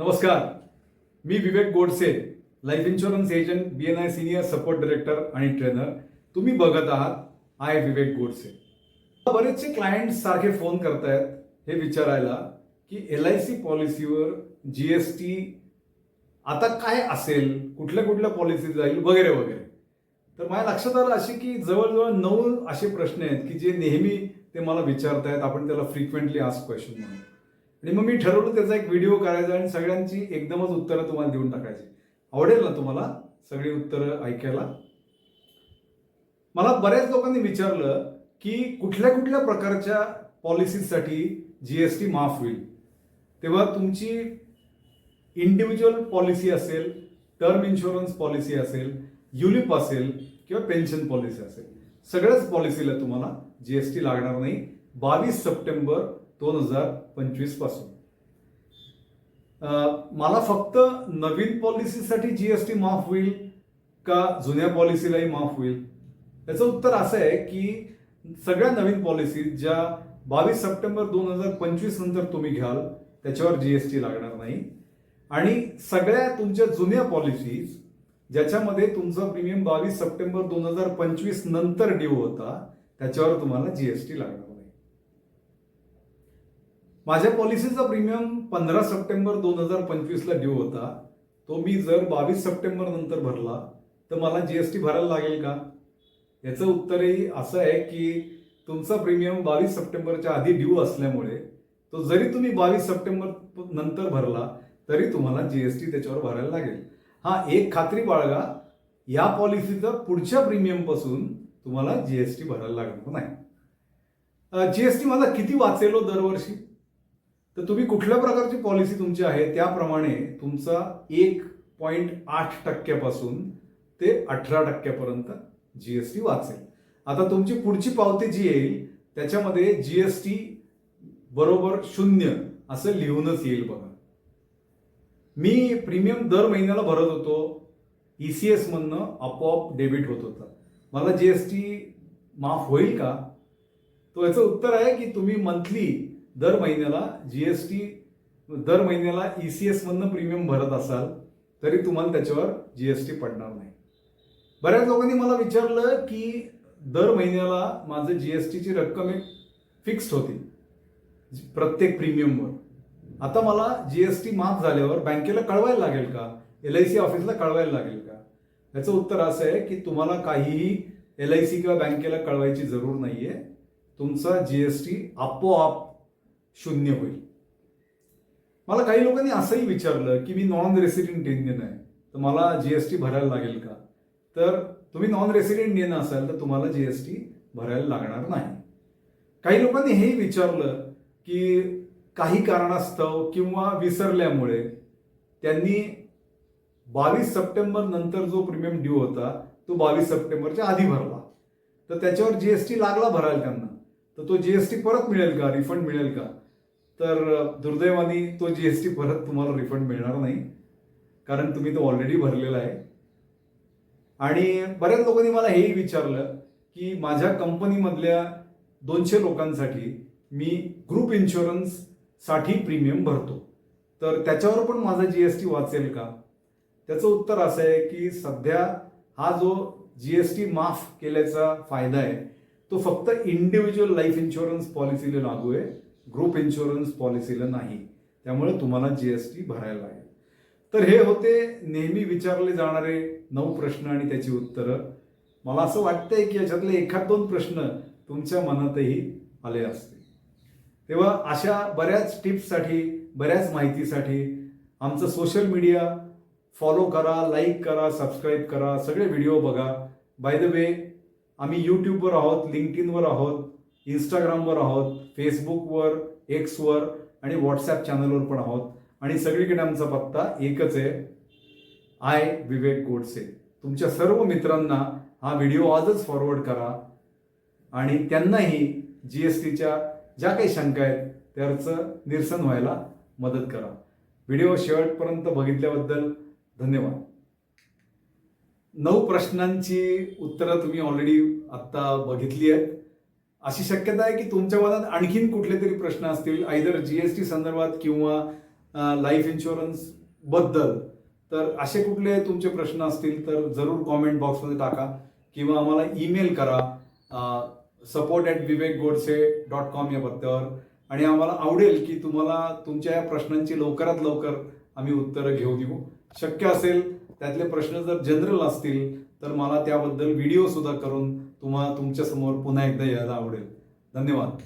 नमस्कार. मी Vivek Godse life insurance agent B N I senior support director आणि trainer तुम्ही बघत आहात आय विवेक गोडसे. बरेचसे क्लायंट सारखे फोन करतायत हे विचारायला की एल आय सी पॉलिसीवर जी एस टी आता काय असेल? कुठल्या कुठल्या पॉलिसी जाईल? वगैरे वगैरे. तर माझ्या लक्षात आलं असे की जवळजवळ नऊ असे प्रश्न आहेत की जे नेहमी ते मला विचारतायत आपण त्याला फ्रिक्वेंटली आस्क क्वेश्चन म्हणून. आणि मग मी ठरवलं त्याचा एक व्हिडिओ करायचा आणि सगळ्यांची एकदमच उत्तरं तुम्हाला देऊन टाकायची. आवडेल ना तुम्हाला सगळी उत्तरं ऐकायला? मला बऱ्याच लोकांनी विचारलं की कुठल्या कुठल्या प्रकारच्या पॉलिसीसाठी जीएसटी माफ होईल? तेव्हा तुमची इंडिव्हिज्युअल पॉलिसी असेल टर्म इन्शुरन्स पॉलिसी असेल युलिप असेल किंवा पेन्शन पॉलिसी असेल. सगळ्याच पॉलिसीला तुम्हाला जी एस टी लागणार नाही. बावीस सप्टेंबर दोन हजार पंचवीसपासून मला फक्त नवीन पॉलिसीसाठी जीएसटी माफ होईल का जुन्या पॉलिसीलाही माफ होईल? याचं उत्तर असं आहे की सगळ्या नवीन पॉलिसी ज्या बावीस सप्टेंबर दोन हजार पंचवीस नंतर तुम्ही घ्याल त्याच्यावर जीएसटी लागणार नाही. आणि सगळ्या तुमच्या जुन्या पॉलिसीज ज्याच्यामध्ये तुमचा प्रीमियम बावीस सप्टेंबर दोन हजार पंचवीस नंतर ड्यू होता त्याच्यावर तुम्हाला जीएसटी लागणार. माझ्या पॉलिसीचा प्रीमियम पंधरा सप्टेंबर दोन हजार पंचवीसला ड्यू होता. तो मी जर बावीस सप्टेंबर नंतर भरला तर मला जी एस टी भरायला लागेल का? याचं उत्तरही असं आहे की तुमचा प्रीमियम बावीस सप्टेंबरच्या आधी ड्यू असल्यामुळे तो जरी तुम्ही बावीस सप्टेंबर नंतर भरला तरी तुम्हाला जी एस टी त्याच्यावर भरायला लागेल. हा एक खात्री बाळगा या पॉलिसीचा पुढच्या प्रीमियमपासून तुम्हाला जी एस टी भरायला लागणार नाही. जी एस टी मला किती वाचेल दरवर्षी? तर तुम्ही कुठल्या प्रकारची पॉलिसी तुमची आहे त्याप्रमाणे तुमचा एक पॉईंट आठ टक्क्यापासून ते अठरा टक्क्यापर्यंत जी एस टी वाचेल. आता तुमची पुढची पावती जी येईल त्याच्यामध्ये जी एस टी बरोबर शून्य असं लिहूनच येईल बघा. मी प्रीमियम दर महिन्याला भरत होतो ई सी एस मधनं आपोआप डेबिट होत होता. मला जी एस टी माफ होईल का? तो याचं उत्तर आहे की तुम्ही मंथली दर महिन्याला जी एस टी दर महिन्याला ई सी एसमधनं प्रीमियम भरत असाल तरी तुम्हाला त्याच्यावर जी एस टी पडणार नाही. बऱ्याच लोकांनी मला विचारलं की दर महिन्याला माझं जी एस टीची रक्कम एक फिक्स्ड होती प्रत्येक प्रीमियमवर आता मला जी एस टी माफ झाल्यावर बँकेला कळवायला लागेल का? एल आय सी ऑफिसला कळवायला लागेल का? याचं उत्तर असं आहे की तुम्हाला काहीही एल आय सी किंवा बँकेला कळवायची जरूर नाही आहे तुमचा जी एस टी आपोआप शून्य होईल. मला काही लोकांनी असंही विचारलं की मी नॉन रेसिडेंट इंडियन आहे तर मला जीएसटी भरायला लागेल का? तर तुम्ही नॉन रेसिडेंट इंडियन असाल तर तुम्हाला जीएसटी भरायला लागणार नाही. काही लोकांनी हेही विचारलं की काही कारणास्तव किंवा विसरल्यामुळे त्यांनी बावीस सप्टेंबर नंतर जो प्रीमियम ड्यू होता तो बावीस सप्टेंबरच्या आधी भरला. तर त्याच्यावर जीएसटी लागला भरायला त्यांना. तर तो जीएसटी परत मिळेल का? रिफंड मिळेल का? तर दुर्दैवाने तो जीएसटी परत तुम्हाला रिफंड मिळणार नाही. कारण तुम्ही तो ऑलरेडी भरलेला आहे. आणि बऱ्याच लोकांनी मला हेही विचारलं की माझ्या कंपनीमधल्या दोनशे लोकांसाठी मी ग्रुप इन्शुरन्ससाठी प्रीमियम भरतो. तर त्याच्यावर पण माझा जी एस टी वाचेल का? त्याचं उत्तर असं आहे की सध्या हा जो जी एस टी माफ केल्याचा फायदा आहे तो फक्त इंडिव्हिज्युअल लाईफ इन्शुरन्स पॉलिसीला लागू आहे. ग्रुप इन्शुरन्स पॉलिसीला नाही. त्यामुळे तुम्हाला जीएसटी भरायला लागेल. तर हे होते नेहमी विचारले जाणारे नऊ प्रश्न आणि त्याची उत्तरं. मला असं वाटतंय की याच्यातले एखाद दोन प्रश्न तुमच्या मनातही आले असते तेव्हा अशा बऱ्याच टिप्ससाठी बऱ्याच माहितीसाठी आमचं सोशल मीडिया फॉलो करा लाईक करा सबस्क्राईब करा सगळे व्हिडिओ बघा. बाय द वे आम्ही यूट्यूबवर आहोत लिंकडिनवर आहोत इंस्टाग्रामवर आहोत फेसबुकवर एक्सवर आणि व्हॉट्सॲप चॅनलवर पण आहोत. आणि सगळीकडे आमचा पत्ता एकच आहे आय विवेक गोडसे तुमच्या सर्व मित्रांना हा व्हिडिओ आजच फॉरवर्ड करा. आणि त्यांनाही जी एस टीच्या ज्या काही शंका आहेत त्याचं निरसन व्हायला मदत करा. व्हिडिओ शेवटपर्यंत बघितल्याबद्दल धन्यवाद. नऊ प्रश्नांची उत्तरं तुम्ही ऑलरेडी आत्ता बघितली आहेत. अशी शक्यता आहे की तुमच्या मनात आणखीन कुठले तरी प्रश्न असतील आयदर जीएसटी संदर्भात किंवा लाईफ इन्शुरन्सबद्दल. तर असे कुठले तुमचे प्रश्न असतील तर जरूर कॉमेंट बॉक्समध्ये टाका किंवा आम्हाला ईमेल करा support at Vivek Godse dot com या पत्त्यावर आणि आम्हाला आवडेल की तुम्हाला तुमच्या या प्रश्नांची लवकरात लवकर आम्ही उत्तरं घेऊ देऊ. शक्य असेल त्यातले प्रश्न जर जनरल असतील तर मला त्याबद्दल व्हिडिओ सुद्धा करून तुम्हाला तुमच्यासमोर पुन्हा एकदा यायला आवडेल. धन्यवाद.